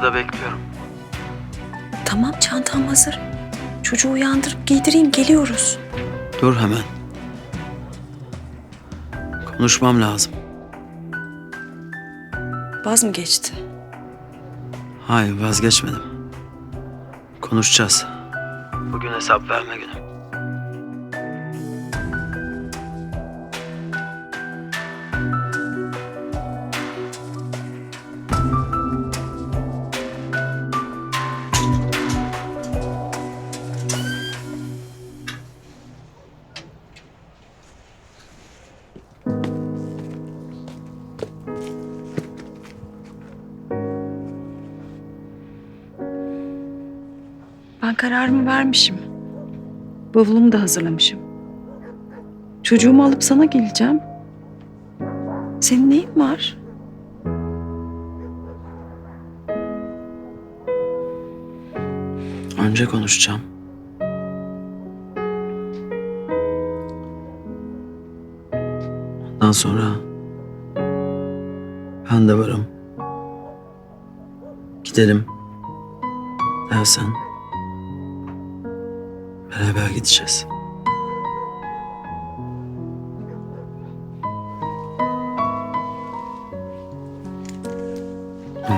Kapıda bekliyorum. Tamam çantam hazır. Çocuğu uyandırıp giydireyim geliyoruz. Dur hemen. Konuşmam lazım. Vaz mı geçti? Hayır vazgeçmedim. Konuşacağız. Bugün hesap verme günü. Ben kararımı vermişim. Bavulumu da hazırlamışım. Çocuğumu alıp sana geleceğim. Senin neyin var? Önce konuşacağım. Ondan sonra ben de varım. Gidelim. Dersen beraber gideceğiz.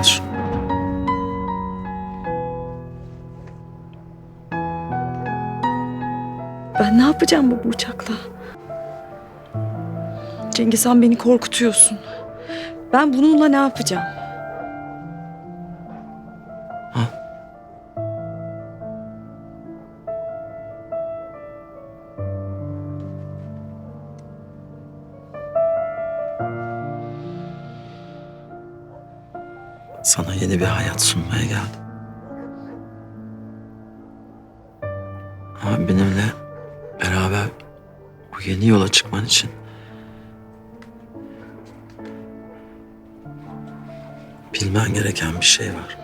Şunu. Ben ne yapacağım bu uçakla? Cengiz Han beni korkutuyorsun. Ben bununla ne yapacağım? Sana yeni bir hayat sunmaya geldim. Ama benimle beraber bu yeni yola çıkman için bilmen gereken bir şey var.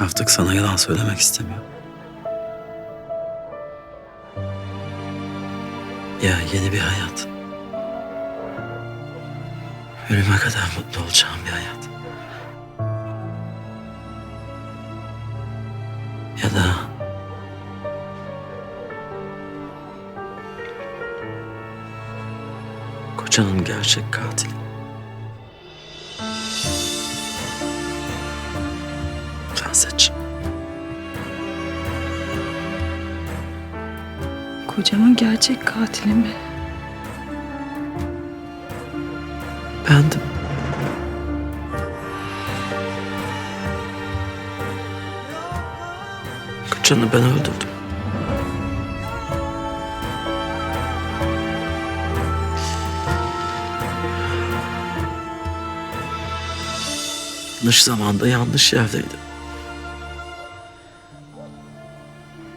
Artık sana yalan söylemek istemiyorum. Ya yeni bir hayat. Ölüme kadar mutlu olacağım bir hayat. Ya da kocanın gerçek katili. Kocamın gerçek katili mi? Bendim. Kocanı ben öldürdüm. Yanlış zamanda yanlış yerdeydim.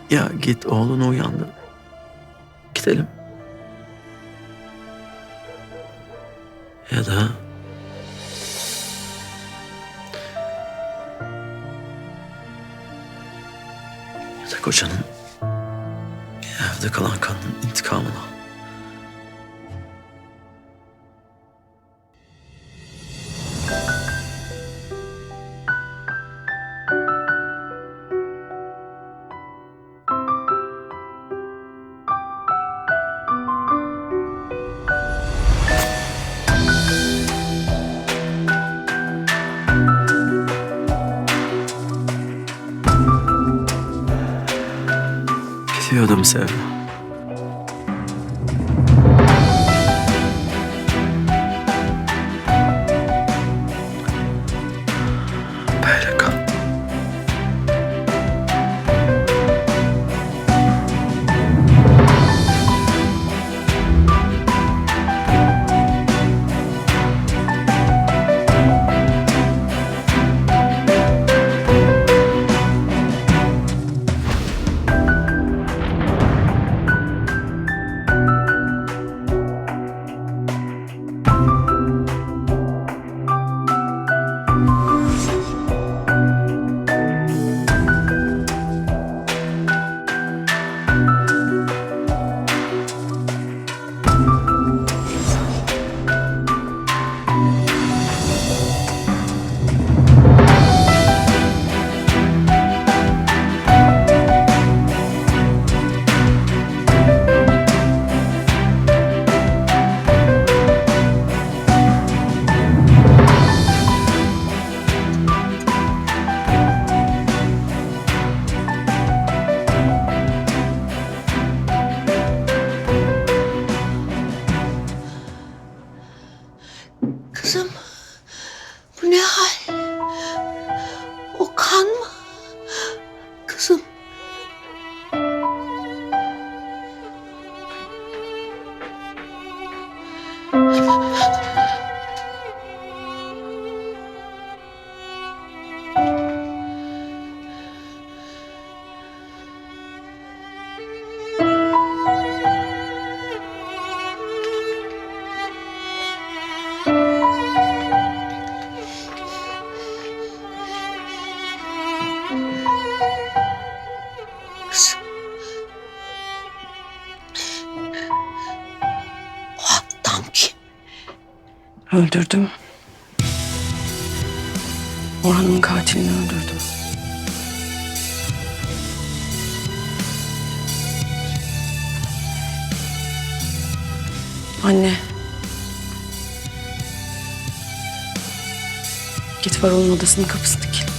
Ya git oğlunu uyandır. Gidelim. Ya da ya da kocanın evde kalan kanının intikamını al. impressive. 是 Öldürdüm. Orhan'ın katilini öldürdüm. Anne. Git Varol'un odasının kapısını kitle.